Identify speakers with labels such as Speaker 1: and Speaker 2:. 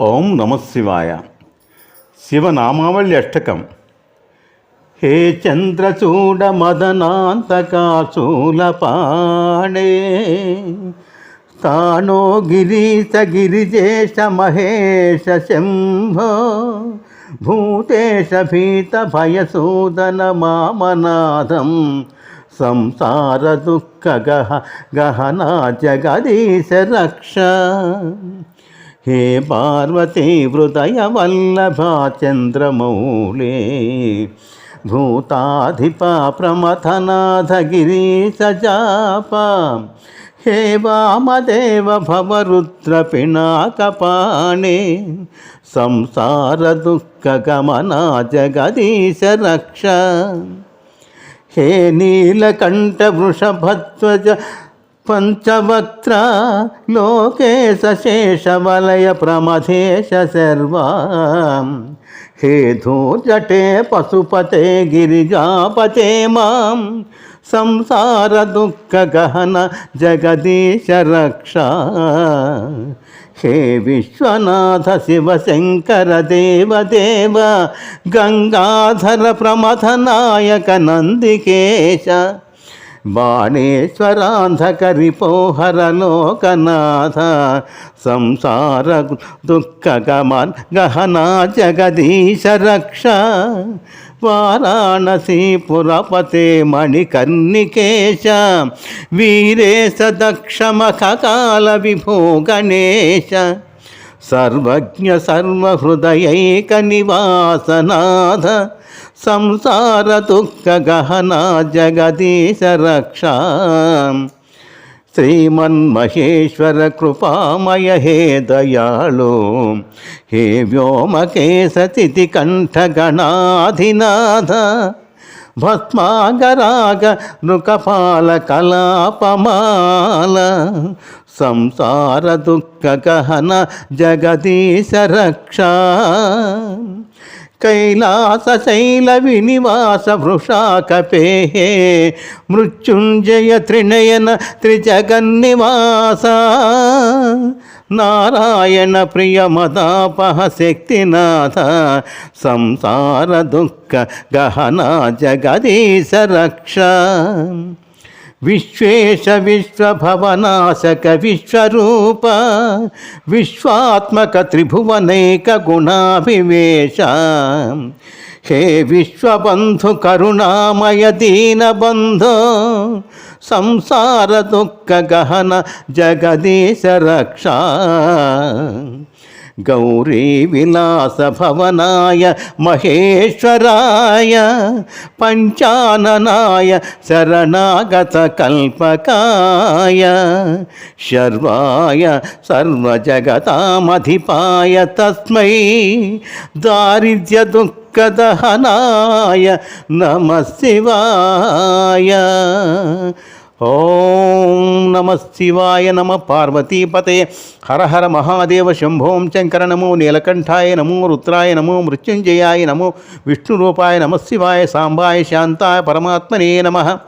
Speaker 1: ఓం నమశివాయ శివనామావళి అష్టకం. హే చంద్రచూడ మదనాంతకాశూలపాడే తానో గిరీశ గిరిజేశ మహేశ శంభో. భూతేశ భీత భయసూదన మామనాథం. సంసార దుఃఖ గహ గహనా జగదీశ రక్ష. హే పార్వతీ హృదయ వల్లభ చంద్రమౌళే భూతాధిప ప్రమథనాథ గిరీశజాప హే వామదేవ భవరుద్ర పిణాకపాణే సంసార దుఃఖ గమనా జగదీశ రక్ష హే నీలకంఠ వృషభధ్వజ పంచవక్త్ర లోకేశ శేషవలయ ప్రమథేశ సర్వా హే ధూర్జటే పశుపతే గిరిజాపతే మాం సంసార దుఃఖ గహన జగదీశ రక్ష హే విశ్వనాథ శివశంకర దేవదేవ గంగాధర ప్రమథనాయక నందికేశ బాణేశ్వరాంధకరిపోహర లోకనాథ సంసార దుఃఖగమన్ గహనా జగదీశ రక్ష వారాణసీపురపతే మణికర్ణికేశ వీరేశ దక్షమకాల విభో గణేశ సర్వజ్ఞ సర్వహృదయైక నివాసనాథ సంసార దుఃఖ గహన జగదీశ రక్ష శ్రీమన్మహేశ్వర కృపామయ హే దయాళు హే వ్యోమకేశతిథి కంఠగణాధినాథ భస్మాగరాగ నృకపాల కలాపమాల సంసార దుఃఖ గహన జగదీశ రక్ష కైలాస శైల వినివాస వృషాకపేహే మృత్యుంజయ త్రినయన త్రిజగన్నివాస. నారాయణ ప్రియ మదాపహ శక్తినాథ. సంసార దుఃఖ గహనా జగదీశ రక్ష. విశ్వేశ విశ్వభవనాశక విశ్వరూప విశ్వాత్మక త్రిభువనైక గుణాభివేశ హే విశ్వబంధు కరుణామయ దీనబంధో సంసార దుఃఖ గహన జగదీశ రక్ష గౌరీ విలాస భవనాయ మహేశ్వరాయ పంచాననాయ శరణాగత కల్పకాయ శర్వాయ సర్వజగతామధిపాయ తస్మై దారిద్ర్య దుఃఖదహనాయ నమ శివాయ. ఓం నమ శివాయ నమ పార్వతీపతే. హర హర మహాదేవ శంభోం శంకర నమో నీలకంఠాయ నమో రుద్రాయ నమో మృత్యుంజయాయ నమో విష్ణురూపాయ నమ శివాయ సాంబాయ శాంతాయ పరమాత్మనే నమ.